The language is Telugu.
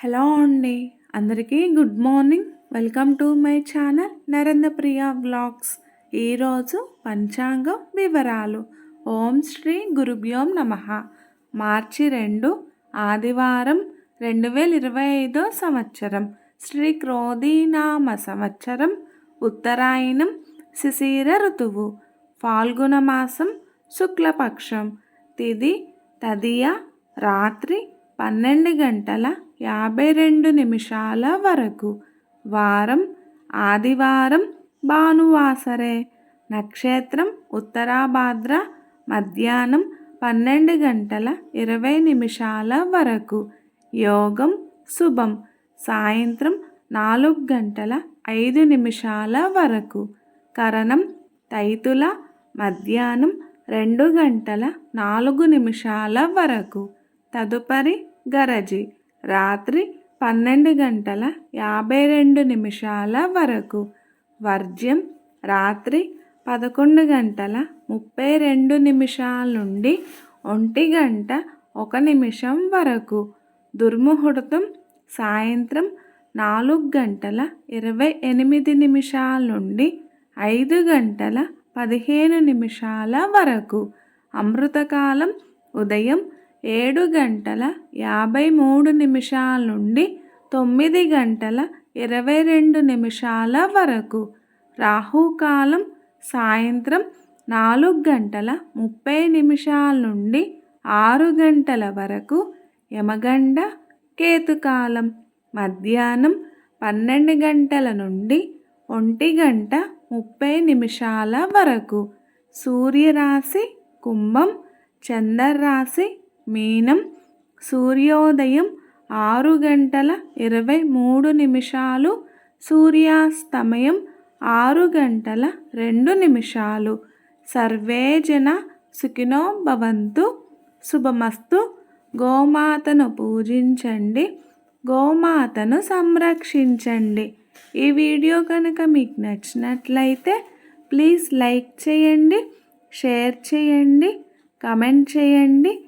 హలో అండి. అందరికీ good morning. Welcome to my channel Narendra Priya vlogs ఈరోజు పంచాంగం వివరాలు. ఓం శ్రీ గురుభ్యోం నమ. మార్చి రెండు ఆదివారం రెండు వేల ఇరవై ఐదో సంవత్సరం. శ్రీ క్రోధీనామ సంవత్సరం ఉత్తరాయణం శిశిర ఋతువు ఫాల్గుణ మాసం శుక్లపక్షం తిది తదియ రాత్రి పన్నెండు గంటల యాభై రెండు నిమిషాల వరకు. వారం ఆదివారం భానువాసరే. నక్షత్రం ఉత్తరాభాద్ర మధ్యాహ్నం పన్నెండు గంటల ఇరవై నిమిషాల వరకు. యోగం శుభం. సాయంత్రం నాలుగు గంటల ఐదు నిమిషాల వరకు. కరణం తైతుల మధ్యాహ్నం రెండు గంటల నాలుగు నిమిషాల వరకు. తదుపరి గరజి. రాత్రి పన్నెండు గంటల యాభై రెండు నిమిషాల వరకు. వర్జ్యం రాత్రి పదకొండు గంటల ముప్పై రెండు నిమిషాల నుండి ఒంటి గంట ఒక నిమిషం వరకు. దుర్ముహూర్తం సాయంత్రం నాలుగు గంటల ఇరవై ఎనిమిది నిమిషాల నుండి ఐదు గంటల పదిహేను నిమిషాల వరకు. అమృతకాలం ఉదయం ఏడు గంటల యాభై మూడు నిమిషాల నుండి తొమ్మిది గంటల ఇరవై రెండు నిమిషాల వరకు. రాహుకాలం సాయంత్రం నాలుగు గంటల ముప్పై నిమిషాల నుండి ఆరు గంటల వరకు యమగండ కేతుకాలం. మధ్యాహ్నం పన్నెండు గంటల నుండి ఒంటి గంట ముప్పై నిమిషాల వరకు. సూర్యరాశి కుంభం చంద్రరాశి మీనం సూర్యోదయం ఆరు గంటల ఇరవై మూడు నిమిషాలు సూర్యాస్తమయం ఆరు గంటల రెండు నిమిషాలు. సర్వే జన సుఖినో భవంతు. శుభమస్తు. గోమాతను పూజించండి. గోమాతను సంరక్షించండి. ఈ వీడియో కనుక మీకు నచ్చినట్లయితే ప్లీజ్ లైక్ చేయండి షేర్ చేయండి కమెంట్ చేయండి.